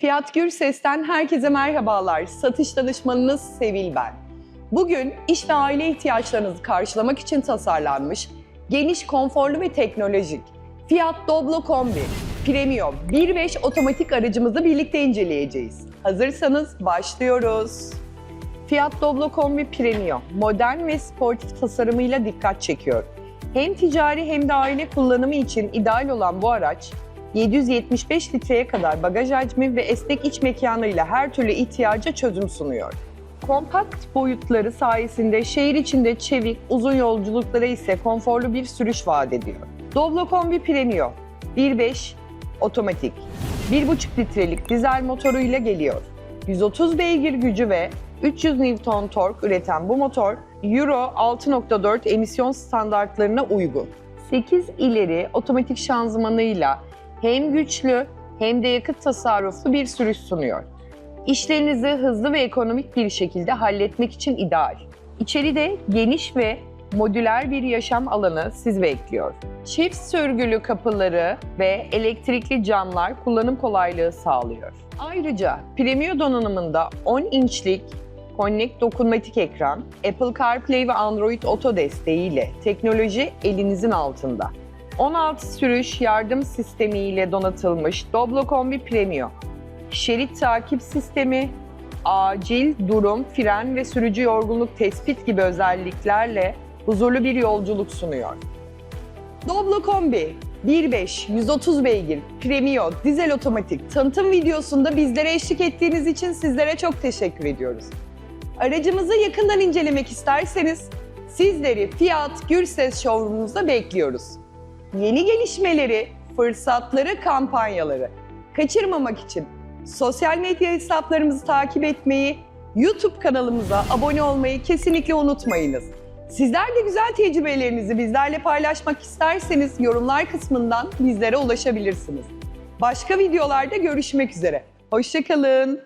Fiyat Gürses'ten herkese merhabalar. Satış danışmanınız Sevil ben. Bugün iş ve aile ihtiyaçlarınızı karşılamak için tasarlanmış, geniş, konforlu ve teknolojik Fiat Doblo Kombi Premium 1.5 otomatik aracımızı birlikte inceleyeceğiz. Hazırsanız başlıyoruz. Fiat Doblo Kombi Premium modern ve sportif tasarımıyla dikkat çekiyor. Hem ticari hem de aile kullanımı için ideal olan bu araç 775 litreye kadar bagaj hacmi ve esnek iç mekanıyla her türlü ihtiyaca çözüm sunuyor. Kompakt boyutları sayesinde şehir içinde çevik, uzun yolculuklara ise konforlu bir sürüş vaat ediyor. Doblo Kombi Premium 1.5 otomatik 1.5 litrelik dizel motoruyla geliyor. 130 beygir gücü ve 300 Newton tork üreten bu motor Euro 6.4 emisyon standartlarına uygun. 8 ileri otomatik şanzımanıyla hem güçlü hem de yakıt tasarruflu bir sürüş sunuyor. İşlerinizi hızlı ve ekonomik bir şekilde halletmek için ideal. İçeride geniş ve modüler bir yaşam alanı sizi bekliyor. Çift sürgülü kapıları ve elektrikli camlar kullanım kolaylığı sağlıyor. Ayrıca Premium donanımında 10 inçlik Connect dokunmatik ekran, Apple CarPlay ve Android Auto desteğiyle teknoloji elinizin altında. 16 sürüş yardım sistemiyle donatılmış Doblo Kombi Premium, şerit takip sistemi, acil durum, fren ve sürücü yorgunluk tespit gibi özelliklerle huzurlu bir yolculuk sunuyor. Doblo Kombi 1.5 130 beygir Premio dizel otomatik tanıtım videosunda bizlere eşlik ettiğiniz için sizlere çok teşekkür ediyoruz. Aracımızı yakından incelemek isterseniz sizleri Fiat Gürses showroom'umuzda bekliyoruz. Yeni gelişmeleri, fırsatları, kampanyaları kaçırmamak için sosyal medya hesaplarımızı takip etmeyi, YouTube kanalımıza abone olmayı kesinlikle unutmayınız. Sizler de güzel tecrübelerinizi bizlerle paylaşmak isterseniz yorumlar kısmından bizlere ulaşabilirsiniz. Başka videolarda görüşmek üzere. Hoşçakalın.